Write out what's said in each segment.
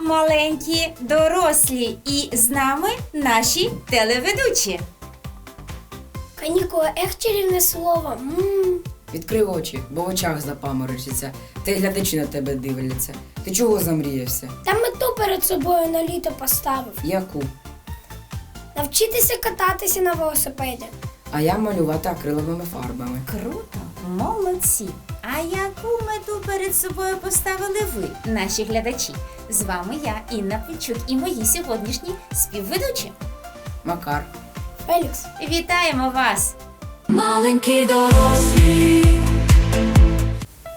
маленькі дорослі, і з нами наші телеведучі. Канікули, ех, чарівне слово. м Відкрий очі, бо в очах запаморочиться. Та й глядачі на тебе дивляться. Ти чого замріявся? Та мету перед собою на літо поставив. Яку? Навчитися кататися на велосипеді. А я малювати акриловими фарбами. Круто, молодці! А яку мету перед собою поставили ви, наші глядачі? З вами я, Інна Пічук, і мої сьогоднішні співведучі. Макар. Фелікс. Вітаємо вас! Маленькі дорослі,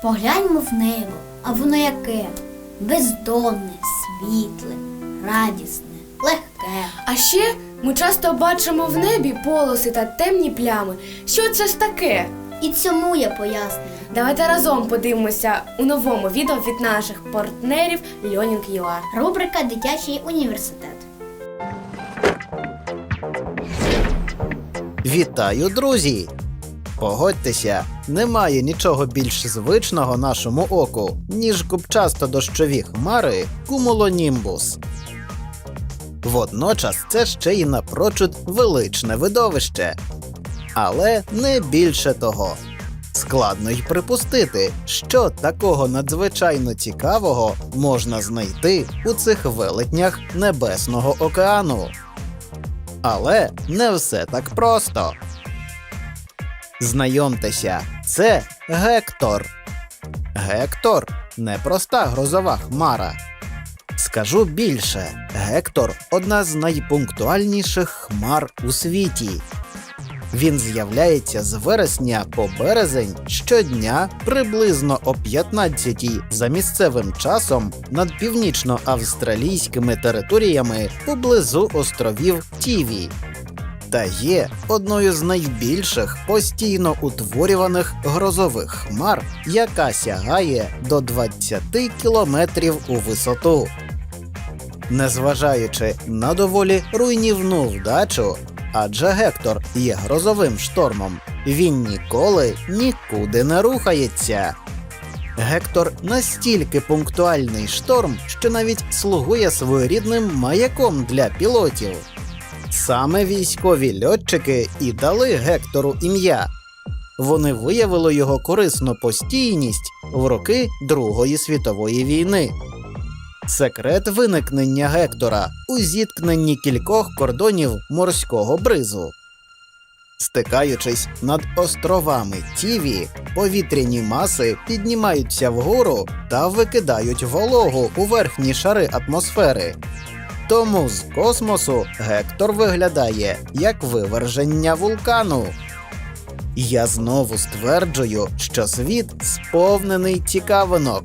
Погляньмо в небо, а воно яке? Бездонне, світле, радісне, легке. А ще ми часто бачимо в небі полоси та темні плями. Що це ж таке? І цьому я пояснюю. Давайте разом подивимося у новому відео від наших партнерів Learning.ua. Рубрика Дитячий університет. Вітаю, друзі! Погодьтеся, немає нічого більш звичного нашому оку, ніж купчасто дощові хмари кумулонімбус. Водночас це ще й напрочуд величне видовище. Але не більше того. Складно й припустити, що такого надзвичайно цікавого можна знайти у цих велетнях Небесного океану. Але не все так просто. Знайомтеся, це Гектор. Гектор непроста грозова хмара. Скажу більше, Гектор одна з найпунктуальніших хмар у світі. Він з'являється з вересня по березень щодня приблизно о 15-й за місцевим часом над північно-австралійськими територіями поблизу островів Тіві. Та є одною з найбільших постійно утворюваних грозових хмар, яка сягає до 20 кілометрів у висоту. Незважаючи на доволі руйнівну вдачу, адже Гектор є грозовим штормом, він ніколи нікуди не рухається. Гектор настільки пунктуальний шторм, що навіть слугує своєрідним маяком для пілотів. Саме військові льотчики і дали Гектору ім'я. Вони виявили його корисну постійність в роки Другої світової війни. Секрет виникнення Гектора у зіткненні кількох кордонів морського бризу. Стикаючись над островами Тіві, повітряні маси піднімаються вгору та викидають вологу у верхні шари атмосфери. Тому з космосу Гектор виглядає як виверження вулкану. Я знову стверджую, що світ сповнений цікавинок,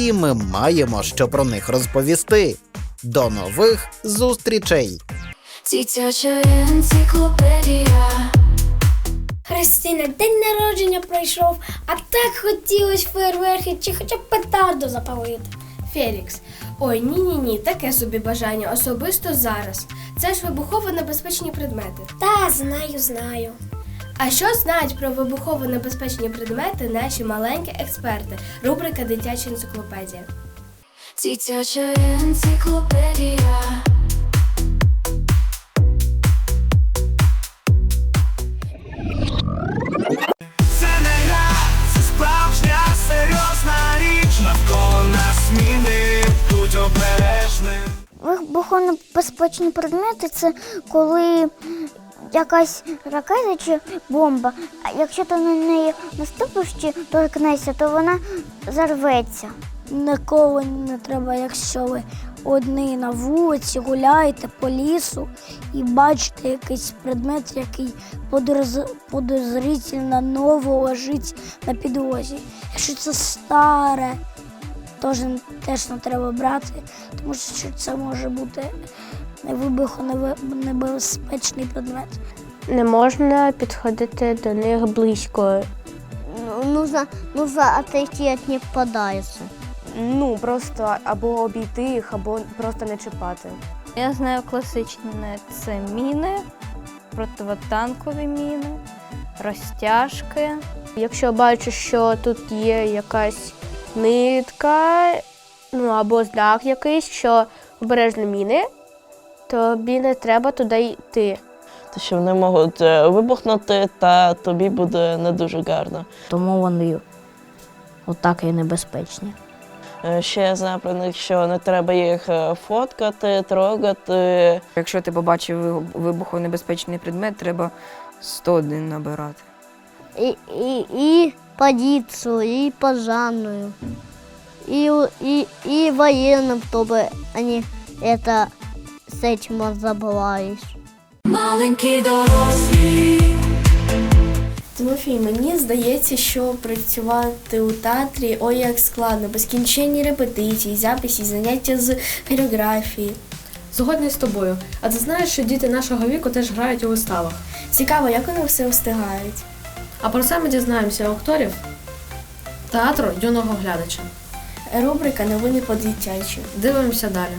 і ми маємо що про них розповісти. До нових зустрічей! дитяча енциклопедія. Христина, день народження пройшов, а так хотілось фейерверки чи хоча б петарду запалити. Фелікс. Ой, ні, ні, ні, таке собі бажання, особисто зараз. Це ж вибухово небезпечні предмети. Та, знаю, знаю. А що знають про вибухово небезпечні предмети наші маленькі експерти? Рубрика Дитяча енциклопедія. Дитяча енциклопедія. Це не гра, це справжня серйозна річ. Навколо нас зміни, будь обережним. Вибухонебезпечні предмети це коли якась ракета чи бомба. А якщо ти на неї наступиш чи торкнешся, то вона зарветься. Ніколи не треба, якщо ви одні на вулиці гуляєте по лісу і бачите якийсь предмет, який подозрительно ново лежить на підлозі. Якщо це старе, теж, теж не треба брати, тому що це може бути вибухонебезпечний предмет. Не можна підходити до них близько. Нужно, нужно отойти от них подальше. Ну, просто або обійти їх, або просто не чіпати. Я знаю класичні це міни, противотанкові міни, розтяжки. Якщо бачу, що тут є якась нитка, ну або знак якийсь, що обережно міни, тобі не треба туди йти. Те, що вони можуть е, вибухнути, та тобі буде не дуже гарно. Тому вони отак і небезпечні. Е, Ще я знаю про них, що не треба їх е, фоткати, трогати. Якщо ти побачив вибухонебезпечний предмет, треба 101 набирати. И, и, и полицию, и пожарную, и, и, и военным, чтобы они это с этим разобрались. Маленькі дорослі. Тимофій, мені здається, що працювати у театрі ой як складно, безкінченні репетиції, записи, заняття з хореографії. Згодний з тобою. А ти знаєш, що діти нашого віку теж грають у виставах. Цікаво, як вони все встигають. А про це ми дізнаємося у акторів театру юного глядача. Рубрика Новини по дитячі. Дивимося далі.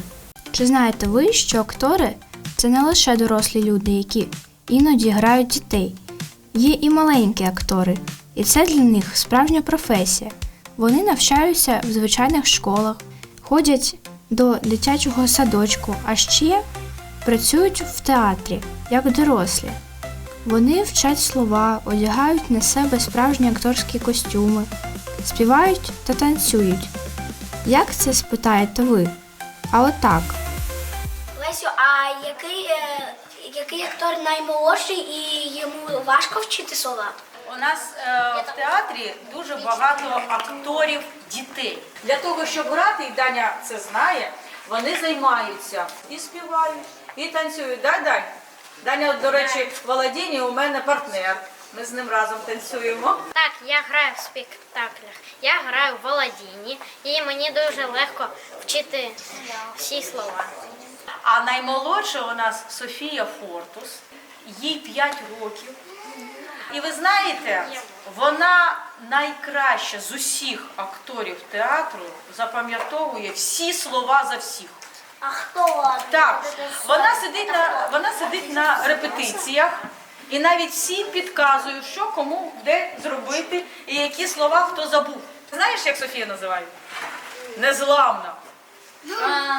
Чи знаєте ви, що актори це не лише дорослі люди, які іноді грають дітей. Є і маленькі актори, і це для них справжня професія. Вони навчаються в звичайних школах, ходять до дитячого садочку, а ще працюють в театрі як дорослі. Вони вчать слова, одягають на себе справжні акторські костюми, співають та танцюють. Як це спитаєте ви? А отак. Лесю, а який, е, який актор наймолодший і йому важко вчити слова? У нас е, в театрі дуже багато акторів дітей. Для того, щоб грати, і Даня це знає, вони займаються і співають, і танцюють. Да, Дань? Даня, до речі, в у мене партнер. Ми з ним разом танцюємо. Так, я граю в спектаклях. Я граю в Володіні, і мені дуже легко вчити всі слова. А наймолодша у нас Софія Фортус, їй 5 років. І ви знаєте, вона найкраще з усіх акторів театру запам'ятовує всі слова за всіх. А хто? Так, вона сидить на вона сидить на репетиціях і навіть всі підказують, що кому де зробити і які слова хто забув. Знаєш, як Софія називає? Незламна.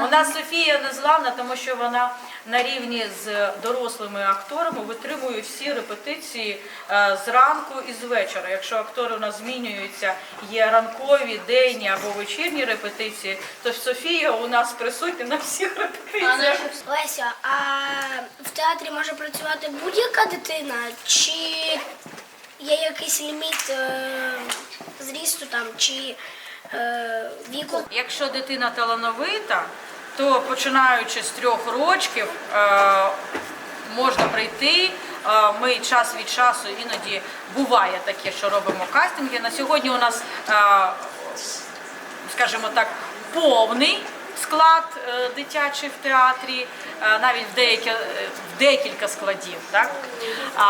У нас Софія незламна, тому що вона на рівні з дорослими акторами витримує всі репетиції е, зранку і з вечора. Якщо актори у нас змінюються, є ранкові, денні або вечірні репетиції, то Софія у нас присутня на всіх репетиціях. Леся, а в театрі може працювати будь-яка дитина, чи є якийсь ліміт е, зрісту там, чи віку? Якщо дитина талановита, то починаючи з трьох рочків е, можна прийти. Е, Ми час від часу іноді буває таке, що робимо кастинги. На сьогодні у нас, е, скажімо так, повний склад е, дитячий в театрі, е, навіть в, деякі, е, в декілька складів. Так? А,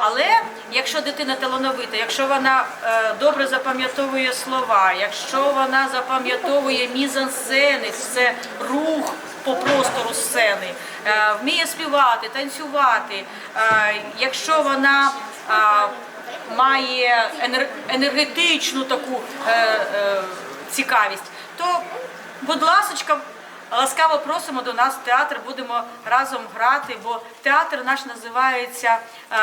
але якщо дитина талановита, якщо вона е, добре запам'ятовує слова, якщо вона запам'ятовує мізансцени, це рух по простору сцени, е, вміє співати, танцювати, е, якщо вона е, має енер- енергетичну таку е, е, цікавість, то будь ласочка, ласкаво просимо до нас в театр, будемо разом грати, бо театр наш називається е,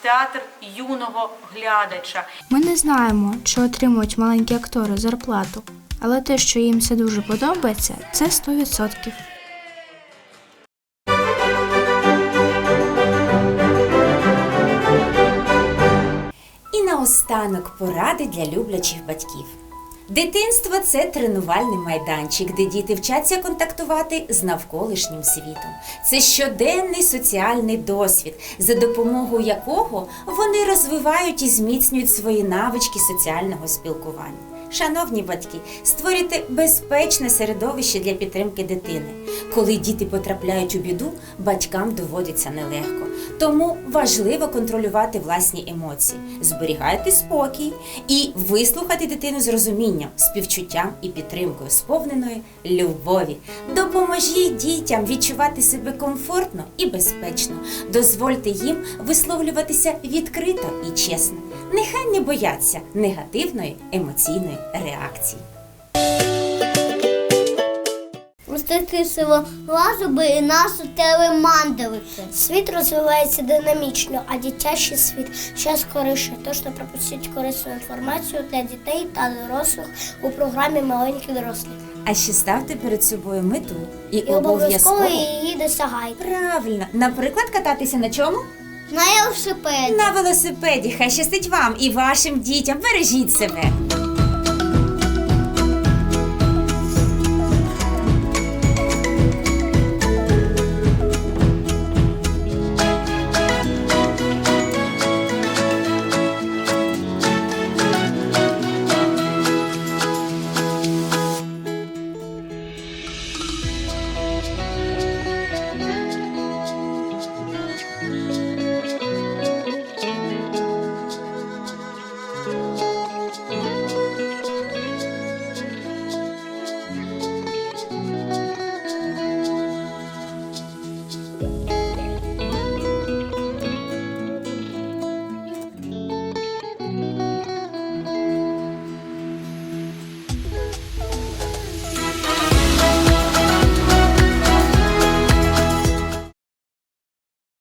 театр юного глядача. Ми не знаємо, чи отримують маленькі актори зарплату, але те, що їм це дуже подобається, це 100%. І наостанок поради для люблячих батьків. Дитинство це тренувальний майданчик, де діти вчаться контактувати з навколишнім світом. Це щоденний соціальний досвід, за допомогою якого вони розвивають і зміцнюють свої навички соціального спілкування. Шановні батьки, створюйте безпечне середовище для підтримки дитини. Коли діти потрапляють у біду, батькам доводиться нелегко. Тому важливо контролювати власні емоції, зберігайте спокій і вислухати дитину з розумінням, співчуттям і підтримкою, сповненої любові. Допоможіть дітям відчувати себе комфортно і безпечно. Дозвольте їм висловлюватися відкрито і чесно. Нехай не бояться негативної емоційної реакції. Запустити свого і нас телемандалити. Світ розвивається динамічно, а дитячий світ ще скоріше. Тож не пропустіть корисну інформацію для дітей та дорослих у програмі Маленькі дорослі. А ще ставте перед собою мету і, І обов'язково її досягайте. правильно, наприклад, кататися на чому? На велосипеді. На велосипеді. Хай щастить вам і вашим дітям. Бережіть себе.